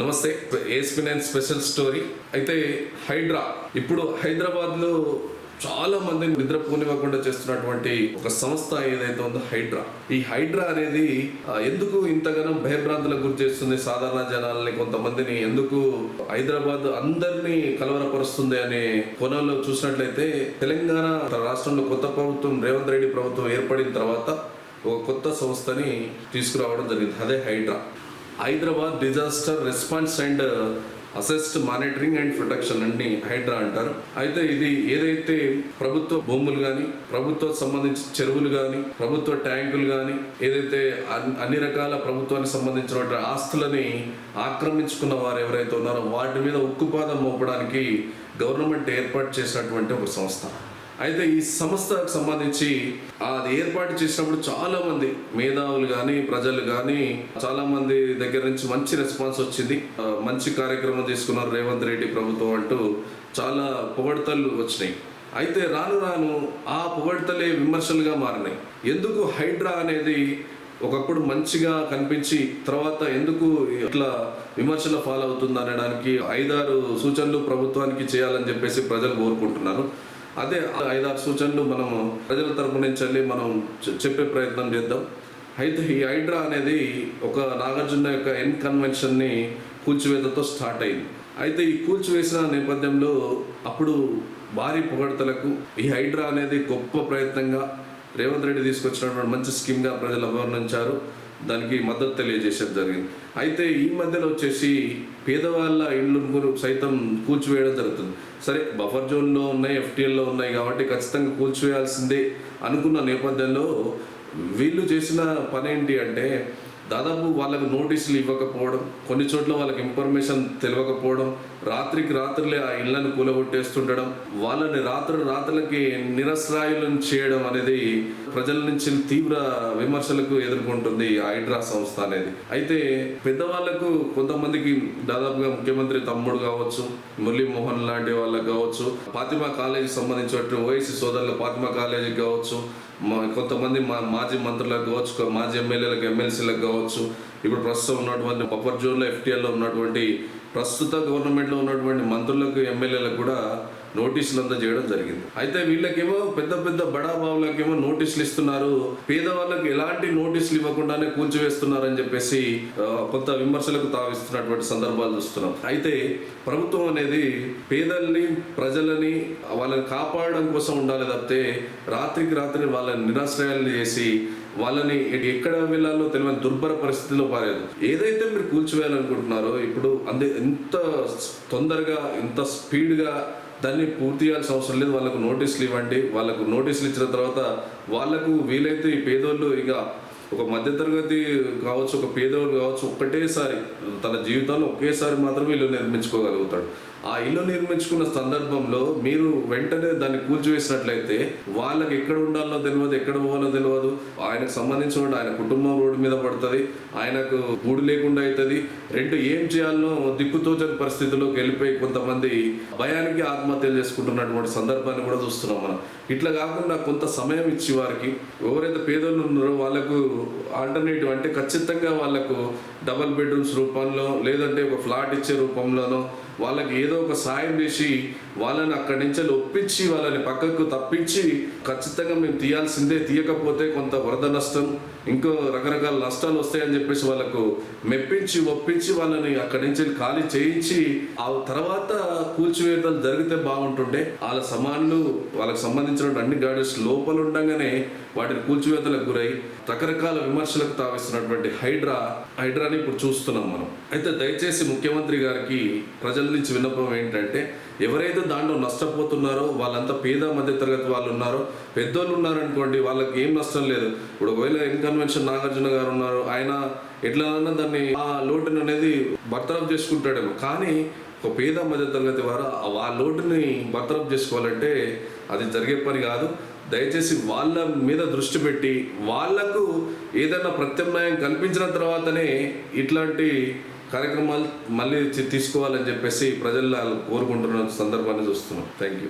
నమస్తే. ఏస్పిన్ nine special story. అయితే హైడ్రా. ఇప్పుడు హైదరాబాద్లో చాలా మందిని నిద్రపోనివ్వకుండా చేస్తున్నటువంటి ఒక సంస్థ ఏదైతే ఉందో హైడ్రా. ఈ హైడ్రా అనేది ఎందుకు ఇంతగానో భయభ్రాంతులకు గురి చేస్తుంది సాధారణ జనాల్ని కొంతమందిని? ఎందుకు హైదరాబాద్ అందరినీ కలవరపరుస్తుంది అనే కోణంలో చూసినట్లయితే తెలంగాణ రాష్ట్రంలో కొత్త ప్రభుత్వం రేవంత్ రెడ్డి ప్రభుత్వం ఏర్పడిన తర్వాత ఒక కొత్త సంస్థని తీసుకురావడం జరిగింది. అదే HYDRAA. Hyderabad disaster response and assets monitoring and protection అన్ని హైడ్రా అంటారు. అయితే ఇది ఏదైతే ప్రభుత్వ భూములు కానీ ప్రభుత్వ సంబంధించిన చెరువులు కానీ ప్రభుత్వ ట్యాంకులు కానీ ఏదైతే అన్ని రకాల ప్రభుత్వానికి సంబంధించినటువంటి ఆస్తులని ఆక్రమించుకున్న వారు ఎవరైతే ఉన్నారో వాటి మీద ఉక్కుపాదం మోపడానికి గవర్నమెంట్ ఏర్పాటు చేసినటువంటి ఒక సంస్థ. అయితే ఈ సంస్థకు సంబంధించి అది ఏర్పాటు చేసినప్పుడు చాలా మంది మేధావులు కానీ ప్రజలు కానీ చాలా మంది దగ్గర నుంచి మంచి రెస్పాన్స్ వచ్చింది. మంచి కార్యక్రమం తీసుకున్నారు రేవంత్ రెడ్డి ప్రభుత్వం అంటూ చాలా పొగడతలు వచ్చినాయి. అయితే రాను రాను ఆ పొగడతలే విమర్శలుగా మారినాయి. ఎందుకు హైడ్రా అనేది ఒకప్పుడు మంచిగా కనిపించి తర్వాత ఎందుకు ఇట్లా విమర్శల ఫాలో అవుతుంది అనడానికి ఐదారు సూచనలు ప్రభుత్వానికి చేయాలని చెప్పేసి ప్రజలు కోరుకుంటున్నారు. అదే ఐదు ఐదారు సూచనలు మనం ప్రజల తరపు నుంచి వెళ్ళి మనం చెప్పే ప్రయత్నం చేద్దాం. అయితే ఈ హైడ్రా అనేది ఒక నాగార్జున యొక్క ఎన్ కన్వెన్షన్ని కూల్చివేతతో స్టార్ట్ అయింది. అయితే ఈ కూల్చివేసిన నేపథ్యంలో అప్పుడు భారీ పొగడతలకు ఈ హైడ్రా అనేది గొప్ప ప్రయత్నంగా రేవంత్ రెడ్డి తీసుకొచ్చినటువంటి మంచి స్కీమ్గా ప్రజలు అభివర్ణించారు. దానికి మద్దతు తెలియజేసేది జరిగింది. అయితే ఈ మధ్యలో వచ్చేసి పేదవాళ్ళ ఇండ్లు సైతం కూల్చివేయడం జరుగుతుంది. సరే బఫర్ జోన్లో ఉన్నాయి ఎఫ్టీఎల్లో ఉన్నాయి కాబట్టి ఖచ్చితంగా కూల్చివేయాల్సిందే అనుకున్న నేపథ్యంలో వీళ్ళు చేసిన పని ఏంటి అంటే దాదాపు వాళ్ళకి నోటీసులు ఇవ్వకపోవడం కొన్ని చోట్ల వాళ్ళకి ఇన్ఫర్మేషన్ తెలియకపోవడం రాత్రికి రాత్రులే ఆ ఇళ్ళను కూలగొట్టేస్తుండడం వాళ్ళని రాత్రులు రాత్రులకి నిరస్రాయులను చేయడం అనేది ప్రజల నుంచి తీవ్ర విమర్శలకు ఎదుర్కొంటుంది ఈ హైడ్రా సంస్థ అనేది. అయితే పెద్దవాళ్ళకు కొంతమందికి దాదాపుగా ముఖ్యమంత్రి తమ్ముడు కావచ్చు మురళీ మోహన్ లాంటి వాళ్ళకి కావచ్చు ఫాతిమా కాలేజీ సంబంధించిన ఓఎస్సీ సోదరుల ఫాతిమా కాలేజీకి కావచ్చు కొంతమంది మా మాజీ మంత్రులకు కావచ్చు మాజీ ఎమ్మెల్యేలకు ఎమ్మెల్సీలకు కావచ్చు ఇప్పుడు ప్రస్తుతం ఉన్నటువంటి బఫర్ జోన్లో ఎఫ్టీఎల్లో ఉన్నటువంటి ప్రస్తుత గవర్నమెంట్లో ఉన్నటువంటి మంత్రులకు ఎమ్మెల్యేలకు కూడా నోటీసులు అంతా చేయడం జరిగింది. అయితే వీళ్ళకేమో పెద్ద పెద్ద బడా బావులకేమో నోటీసులు ఇస్తున్నారు. పేదవాళ్ళకి ఎలాంటి నోటీసులు ఇవ్వకుండానే కూల్చివేస్తున్నారని చెప్పేసి కొంత విమర్శలకు తావిస్తున్నటువంటి సందర్భాలు చూస్తున్నాం. అయితే ప్రభుత్వం అనేది పేదల్ని ప్రజలని వాళ్ళని కాపాడడం కోసం ఉండాలి తప్పితే రాత్రికి రాత్రి వాళ్ళని నిరాశ్రయాలు చేసి వాళ్ళని ఎక్కడ వెళ్ళాలో తెలియని దుర్భర పరిస్థితిలో పారేది ఏదైతే మీరు కూల్చివేయాలనుకుంటున్నారో ఇప్పుడు అందే ఇంత తొందరగా ఇంత స్పీడ్గా దాన్ని పూర్తి చేయాల్సిన అవసరం లేదు. వాళ్ళకు నోటీసులు ఇవ్వండి. వాళ్ళకు నోటీసులు ఇచ్చిన తర్వాత వాళ్ళకు వీలైతే ఈ పేదోళ్ళు ఇక ఒక మధ్యతరగతి కావచ్చు ఒక పేదోళ్ళు కావచ్చు ఒక్కటేసారి తన జీవితంలో ఒకేసారి మాత్రమే ఇల్లు నిర్మించుకోగలుగుతాడు. ఆ ఇల్లు నిర్మించుకున్న సందర్భంలో మీరు వెంటనే దాన్ని కూల్చివేసినట్లయితే వాళ్ళకి ఎక్కడ ఉండాలో తెలియదు ఎక్కడ పోవాలో తెలియదు. ఆయనకు సంబంధించిన ఆయన కుటుంబం రోడ్డు మీద పడుతుంది ఆయనకు గూడు లేకుండా అవుతుంది రెండు ఏం చేయాలనో దిక్కుతోచని పరిస్థితిలోకి వెళ్ళిపోయి కొంతమంది భయానికి ఆత్మహత్యలు చేసుకుంటున్నటువంటి సందర్భాన్ని కూడా చూస్తున్నాం మనం. ఇట్లా కాకుండా కొంత సమయం ఇచ్చి వారికి ఎవరైతే పేదలు ఉన్నారో వాళ్ళకు ఆల్టర్నేటివ్ అంటే ఖచ్చితంగా వాళ్ళకు డబల్ బెడ్రూమ్స్ రూపంలో లేదంటే ఒక ఫ్లాట్ ఇచ్చే రూపంలోనో వాళ్ళకి ఏదో ఒక సాయం చేసి వాళ్ళని అక్కడి నుంచి ఒప్పించి వాళ్ళని పక్కకు తప్పించి ఖచ్చితంగా మేము తీయాల్సిందే తీయకపోతే కొంత వరద నష్టం. ఇంకో రకరకాల నష్టాలు వస్తాయని చెప్పేసి వాళ్ళకు మెప్పించి ఒప్పించి వాళ్ళని అక్కడి నుంచి ఖాళీ చేయించి ఆ తర్వాత కూల్చివేతలు జరిగితే బాగుంటుండే. వాళ్ళ సమాన్లు వాళ్ళకి సంబంధించిన అన్ని గార్డెన్స్ లోపల ఉండగానే వాటిని కూల్చివేతలకు గురై రకరకాల విమర్శలకు తావిస్తున్నటువంటి హైడ్రా హైడ్రాని ఇప్పుడు చూస్తున్నాం మనం. అయితే దయచేసి ముఖ్యమంత్రి గారికి ప్రజల నుంచి విన్నపం ఏంటంటే ఎవరైతే దాంట్లో నష్టపోతున్నారో వాళ్ళంతా పేద మధ్య తరగతి వాళ్ళు ఉన్నారో పెద్దోళ్ళు ఉన్నారనుకోండి వాళ్ళకి ఏం నష్టం లేదు. ఇప్పుడు ఒకవేళ ఇంకా కన్వెన్షన్ నాగార్జున గారు ఉన్నారు. ఆయన ఎట్లనన్నా దాన్ని ఆ లోటుని అనేది బర్తరఫ్ చేసుకుంటాడేమో. కానీ ఒక పేద మధ్య తరగతి వారు ఆ- లోటుని బర్తరఫ్ చేసుకోవాలంటే అది జరిగే పని కాదు. దయచేసి వాళ్ళ మీద దృష్టి పెట్టి వాళ్ళకు ఏదైనా ప్రత్యామ్నాయం కల్పించిన తర్వాతనే ఇట్లాంటి కార్యక్రమాలు మళ్ళీ తీసుకోవాలని చెప్పేసి ప్రజలు కోరుకుంటున్న సందర్భాన్ని చూస్తున్నాం. Thank you